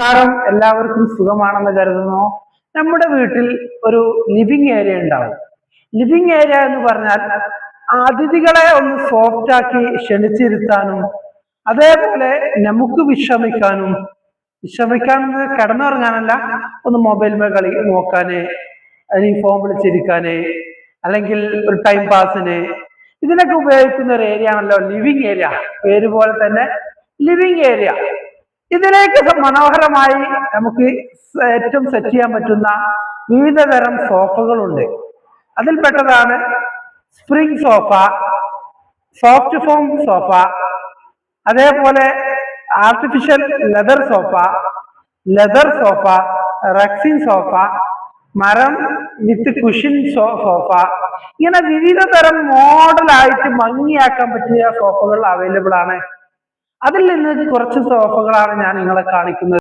നമസ്കാരം. എല്ലാവർക്കും സുഖമാണെന്ന് കരുതുന്നു. നമ്മുടെ വീട്ടിൽ ഒരു ലിവിങ് ഏരിയ ഉണ്ടാവും. ലിവിങ് ഏരിയ എന്ന് പറഞ്ഞാൽ അതിഥികളെ ഒന്ന് സോഫ്റ്റ് ആക്കി ക്ഷണിച്ചിരുത്താനും അതേപോലെ നമുക്ക് വിശ്രമിക്കാനും. വിശ്രമിക്കാൻ കിടന്നുറങ്ങാനല്ല ഒന്ന് മൊബൈൽ കളി നോക്കാന് അല്ലെങ്കിൽ ഫോൺ വിളിച്ചിരിക്കാന് അല്ലെങ്കിൽ ഒരു ടൈം പാസിന് ഇതിനൊക്കെ ഉപയോഗിക്കുന്ന ഒരു ഏരിയ ആണല്ലോ ലിവിങ് ഏരിയ പേര് പോലെ തന്നെ ലിവിങ് ഏരിയ ഇതിലേക്ക് സ- മനോഹരമായി നമുക്ക് സ- ഏറ്റവും സെറ്റ് ചെയ്യാൻ പറ്റുന്ന വിവിധ തരം സോഫകളുണ്ട് അതിൽപ്പെട്ടതാണ് spring sofa soft foam sofa അതേപോലെ artificial leather sofa leather sofa rexine sofa മരം വിത്ത് കുഷിൻ സോഫ ഇങ്ങനെ വിവിധ തരം മോഡലായിട്ട് ഭംഗിയാക്കാൻ പറ്റിയ സോഫകൾ അവൈലബിൾ ആണ്. അതിൽ നിന്ന് കുറച്ച് സോഫകളാണ് ഞാൻ നിങ്ങളെ കാണിക്കുന്നത്.